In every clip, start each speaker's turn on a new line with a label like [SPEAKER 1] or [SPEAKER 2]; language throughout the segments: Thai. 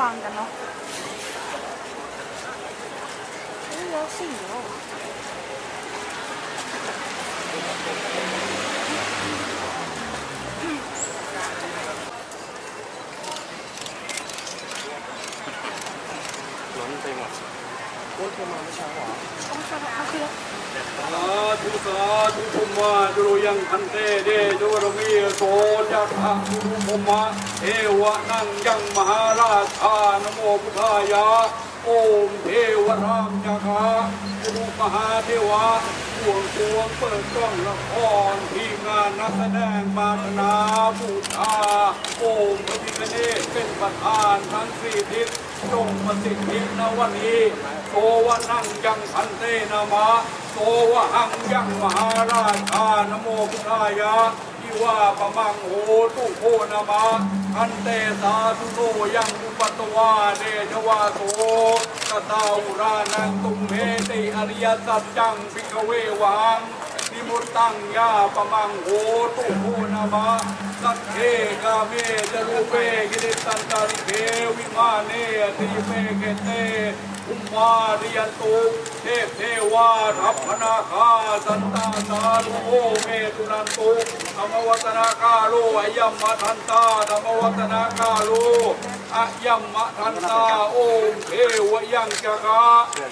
[SPEAKER 1] บังกันเนาะเฮ้ยแล้วสี่แล้วเหรอ
[SPEAKER 2] ล้นไปหมดอ้วนเธอมาเมื่อเช้าเหรอ
[SPEAKER 1] ต้องสลับเอาคือแล้ว
[SPEAKER 3] สาธุสาธุภุมมาจุล ยังพันเตเดจวรมีโสจักขะภุมมาเทวะนังยังมหาราชานโมพุทธายะโอมเทวรามจักขะอุมหาเทวะพวงพวงเปิดกล้องละครทีมงานนักแสดงมาธนาบูชาโอมพระพิฆเนศเป็นประธานทั้งสี่ทิศจงประสิทธินวันนี้โตวะนั่งยังพันเตนามะ โตวะหังยังมหาราชานโมพุทธายะที่ว่าปะมังโหตุโคนามะอันเตสาธุโนยังอุปตวาเดชวาโสกตาอุรานังตุมเมติอริยสัจจังพิกเววังนิมุตตังยาปะมังโหตุโหนามะ สันเทกาเมจรูเปกิริตันตาริเทวิมาเนติเมเกเตอุมาริยันตุเทพเทวาทัพพนาคาสันตาสาลุโอเมตุนันตุธรรมวัตนาคาโลอายมมาทันตาธรรมวัตนาคาโล อายัมมะทันตาโอมเทวยังจักะ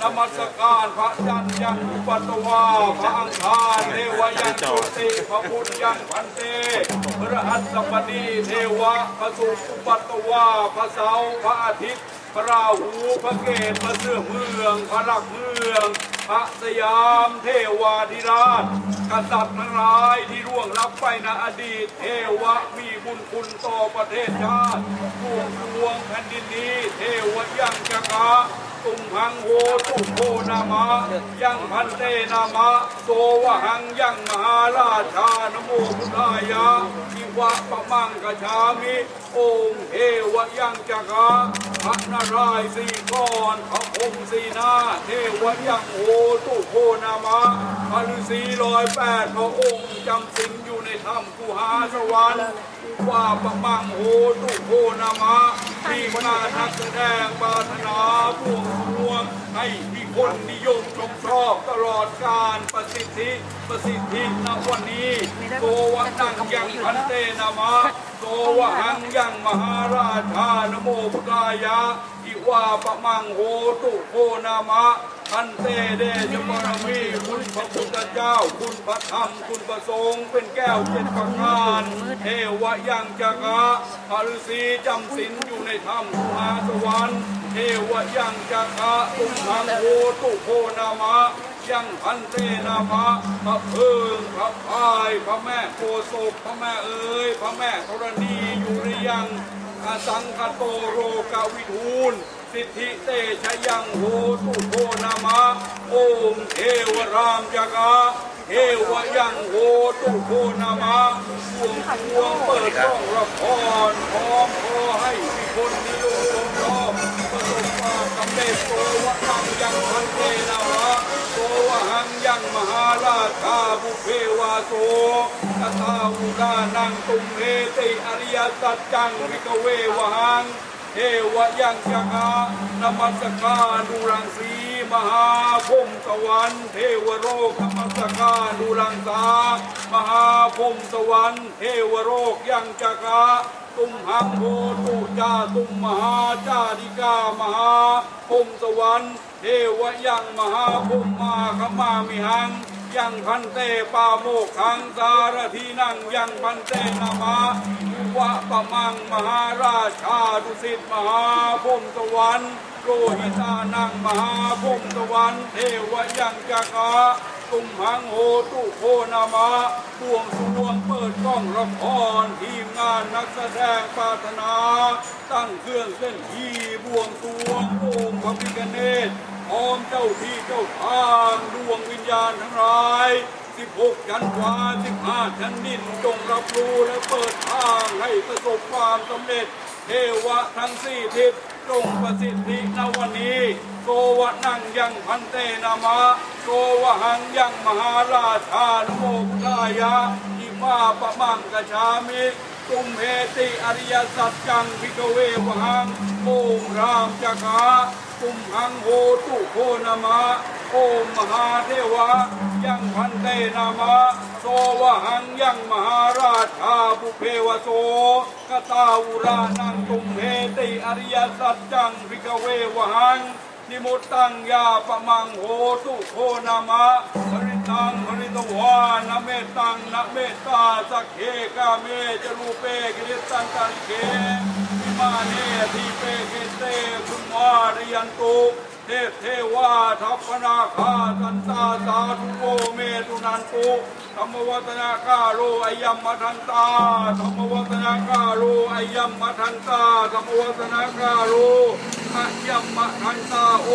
[SPEAKER 3] นมัสการพระจันยังอุปัตตวาพระอังคารเทวยังจุติพระพุทธยังพันเตพระหัสสปดีเทวะพระสุอุปัตตวาพระเสาพระอาทิตย์พระราหูพระเกศพระเสื้อเมืองพระลักเมือง พระสยามเทวาธิราช กษัตริย์ทั้งหลายที่ร่วงรับไปในอดีต เทวะมีบุญคุณต่อประเทศชาติดวงดวงแผ่นดินนี้ เทวยังจักร ตุมหังโหตุโคนามะยังพันเตนามะโสวะหังยังมหาราชานโมพุทธายะทิวะปะมังกชามิองค์เทวยังจักะพระนารายณ์สี่ก้อนพระพรหมสี่หน้าเทวยังโหตุโคนามะพระฤาษีร้อยแปดพระองค์จำสิงอยู่ในถ้ำกุหาสวรรค์ว่าปะมังโหตุโคนามะ ที่มานักแสดงปารถนาบวงรวงให้มีคนนิยมชมชอบตลอดการประสิทธิประสิทธิณวันนี้โตวะนังยังพันเตนามะโตวหังยังมหาราชานโมพุทธายะอิวาปะมังโหตุโคนามะพันเตเดชบารมีคุณพระพุทธเจ้า คุณพระธรรม คุณพระสงฆ์เป็นแก้วเจ็ดประการเทวะยังจักระพระฤาษีจำศีล ในถ้ำสุหาสวรรค์เทวยังจักะตุมหังโหตุโคนามะยังพันเตนามะพระเพิงพระพายพระแม่โพศพพระแม่เอ๋ยพระแม่ธรณีอยู่หรือยังอสังคโตโรกาวิทูล สิทธิเตชยังโหตุโคนามะโอมเทวรามจักะเทวยังโหตุโคนามะวงพวงเปิดกล้องละครพร้อมขอให้ คนนิยมชมชอบประสบความสำเร็จโตวะนังยังพันเทนาวะโตวะหังยังมหาราชาบุพเพวาโสกตาอุกานังตุมเมติอริยสัจจังวิกเววหังเทวยังชะกานมัสการดูรังสี มหาพรหมสวรรค์เทวโรกนมัสกาดูรังสามหาพรหมสวรรค์เทวโรกยังจักรตุมหังโหตุจาตุมมหาจาริกามหาพรหมสวรรค์เทวยังมหาพมมาขมามิหัง ยังพันเตปาโมกขังสารทีนั่งยังพันเตนามาอุวะปะมังมหาราชาดุสิตมหาพรหมสวรรค์ โรหิตานังมหาพรหมสวรรค์เทวยังจักระตุมหังโหตุโคนามะบวงสรวงเปิดกล้องละครทีมงานนักแสดงปาถนา ตั้งเครื่องเส้นที่บวงสรวงองค์พระพิฆเนศพร้อมเจ้าที่เจ้าทางดวงวิญญาณทั้งหลาย16ชั้นฟ้า15ชั้นดินจงรับรู้และเปิดทางให้ประสบความสำเร็จเทวะทั้งสี่ทิศ จงประสิทธิณวันนี้โกวะนั่งยังพันเตนามะโกวะหังยังมหาราชานโมพุทายะอิมาปะมังกชามิตุมเหติอริยสัจจังพิกเววหังโอมรามจักขาตุมหังโหตุโคนามะ โอมมหาเทวะ ยังพันเตนามะโสวะหังยังมหาราชาบุเพวโสกตาวุรานังตุมเหติอริยสัจจังพิกเววหังนิมุตตังยาปะมังโหตุโคนามะหริตังหริตวานเมตังนะเมตตาสักเคกาเมจรูเปกิริตังตังเควิมาเนทีเปเกเตคุณวาริยันตุ เทพเทวาทัพนาคาสันตาสาธุโกเมตุนันตุธรรมวัฒนากาโรอายัมมทันตาธรรมวัฒนากาโรอายัมมทันตาธรรมวัฒนากาโรอายัมมทันตาโอ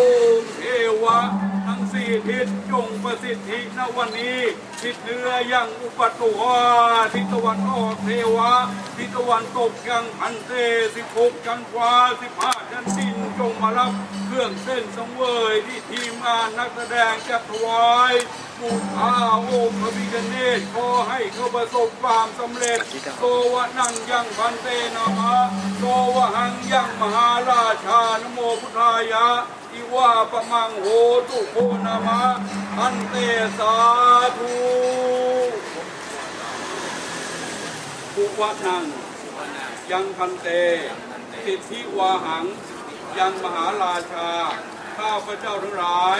[SPEAKER 3] เทวะทั้งสี่ทิศจงประสิทธิณวันนี้ทิศเหนือยังอุปตุวาทิศตะวันออกเทวะทิศตะวันตกยังพันเตสิบหกกันฟ้าสิบห้าชั้นดินจงมารับ เครื่องเส้นสังเวยที่ทีมงานนักแสดงจัดถวายบูชาองค์พระพิฆเนศขอให้เขาประสบความสำเร็จโตวะนังยังพันเตนามะโตวะหังยังมหาราชานโมพุทธายะอิวาปะมังโหตุโคนามะอันเตสาธุปุวะนังยังพันเตสิทธิวาหัง ยังมหาราชา ข้าพระเจ้าทั้งหลาย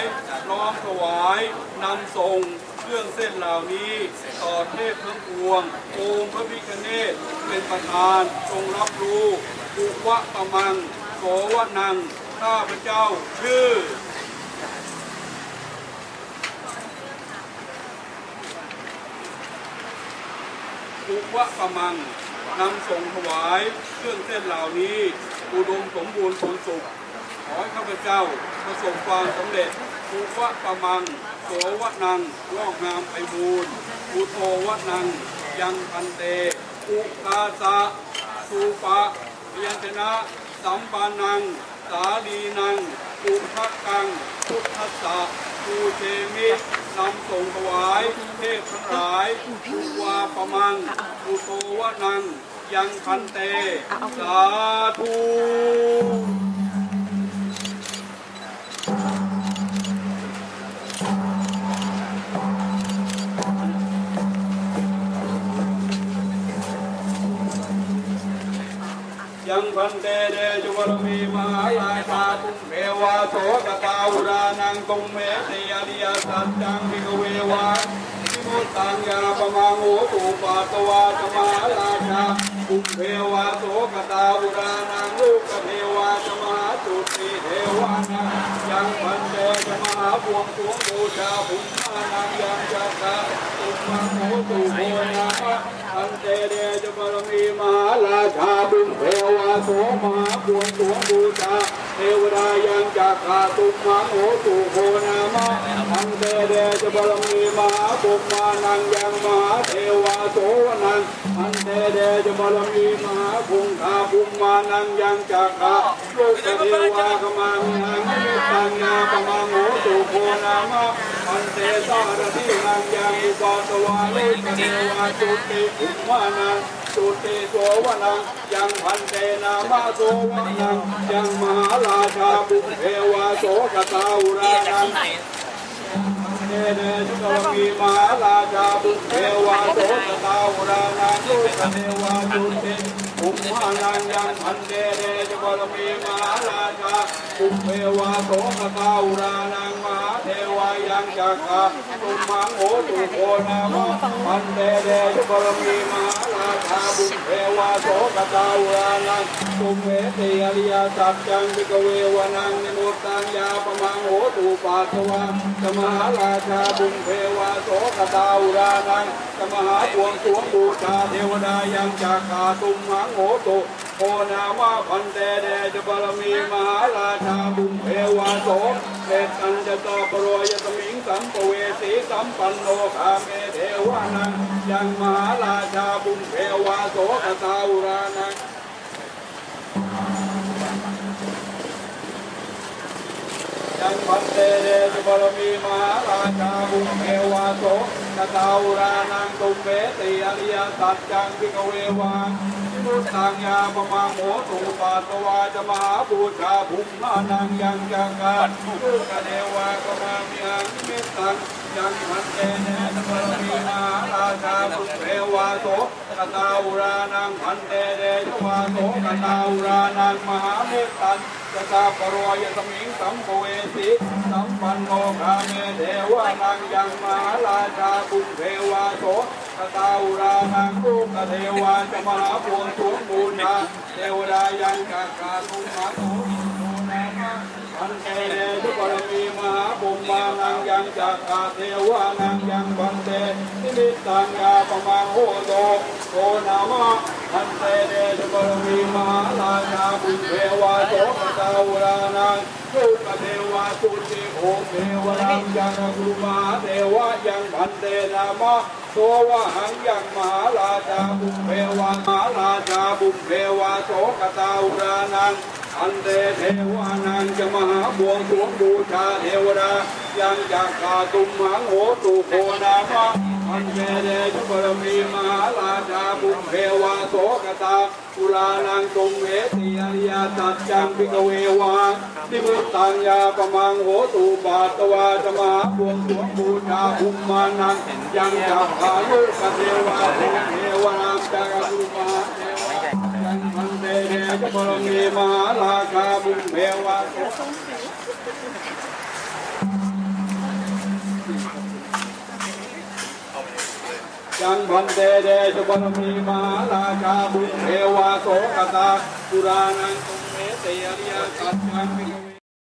[SPEAKER 3] น้อมถวายนำทรงเครื่องเส้นเหล่านี้ ต่อเทพทั้งปวงโอมพระพิฆเนศเป็นประธานทรงรับรู้ปุวะปะมังโสวะนัง ข้าพระเจ้าชื่อ อุวะปมังนำส่งถวายเครื่องเส้นเหล่านี้ อุดมสมบูรณ์ผลสุข ขอให้ข้าพเจ้าประสบความสำเร็จอุวะปมังโสวะนังงอกงามไพบูรณ์อุโตวะนัง ยังพันเต อุกาสะสูปะพยัญชนะ สัมปานัง สาลีนัง อุทักกัง พุทธัสสะภูเชมิ นำส่งถวายเทพทั้งหลายอุวาปะมังอุโตวะนัง ยังพันเต สาธุ ยังพันเตเดจุวรมีมหาราชาปุเพวาโสกตาอุรานังตุงเมติอริยสัจจังพิกเววาทิมุตังยาปมังโหตุปาตวาตมาราชาปุเพวาโสกตาอุรานังลูกเทวาตมาจุติเทวานังยังพันเตจมหาบวงสวงบูชาภุมานังยังจักระตุมังโหตุโพนา อันเตเดจบารมีมหาราชาบุญเทวาโสมหาบวงสวงบูชาเทวดายังจักขาตุมังโหตุโพนามะอันเตเดจบารมีมหาบุญมานังยังมหาเทวาโสวนังอันเตเดจบารมีมหาบุญคาบุมานังยังจักขาลูกเทวากมามิหังมิตังยาปมังโหตุโพนามะ อันเตสารทินังยังอุปาตวาลิกเทวาจุติภุมานังจุติโสวนังยังพันเตนามาโสวนังยังมหาราชาบุเพวาโสกตาอุรานังเนเนจุกมีมหาราชาบุเทวาโสตตาวรานังลูกเทวาจุติ อุมานังยังพันเตเรจวรมีมหาราชาอุเทวาโสกตาวรานังมหาเทวายังจักขาตุมังโหตุโคนามะพันเตเรจวรมีมหา ราบุเทวาโสตตาวรานังตุเมติอริยสัจจังวิกเววนังนิมุตตังยาปมังโหตุปาตวาสมหาราชาบุญเทวาโสกตาอุรานังสมหาบวงสวงบูชาเทวดายังจากาตุมหังโหตุโคนามาพันเตเดจบารมีมหาราชาบุญเทวาโสเตตันจะตอปรยตมิง สัมปเวสีสัมปันโนคาเมเทวานังยังมหาราชาบุญเทวาโสกตาอุรานังยังพันเตเดชบารมีมหาราชาบุญเทวาโสกตาวรานังตุเบติอริยสัจจังพิกเววัง ทิมุตตังยาปมังโหตุปาตวาจะมหาบูชาภุมมานังยังจังกันทุกเดวะกมามิหังมิตังยังมันเตเนตปรมีมหาราชาภุเทวาโสกตาวรานังพันเตเดชวาโสกตาวรานังมหาเมตตันยะตาปรวยสมิงสัมภเวสีสัมปันโนคาเมเทวานังยังมหาราชาปุเทวาโส ตาอุรานังลูกเทวาจะมหาพวงสวงบูชาเทวดายังกากาตุมาโตอินโนนามะอันเตเดชุปรมีมหาบุมมานังยังจากาเทวานังยังบันเตนิมิตังยาปมังโหโตโกนามะอันเตเดชุปรมีมหาราชาบุญเทวาโสกตาอุรานัง สุตเทวาสุจิโอเทวรังยังกุมาเทวะยังพันเตนามะโสวะหังยังมหาราชาบุเทวามหาราชาบุเทวาโสกตาอุรานังอันเตเทวานังจะมหาบวงสวงบูชาเทวดา ยังจากกาตุมหังโหตุโคนามะอันเตเดชุปรมีมหาราชาบุเทวาโสกตาปุรานังตุมเหติอริยสัจจังพิกเววาทิมุตตังยาปมังโหตุบาตวาจมหาบวงสวงบูชาภุมมานังยังจากกาลุกเทวาภูเทวานามจากกรุมาเทวายังพันเตเดชบรมีมหาราชาบุญเทวาโส ยังพันเตเดชบรมีมาราชาบุญเทวาโสกตาปุรานังตุเมเตยริยาตัจจังวิ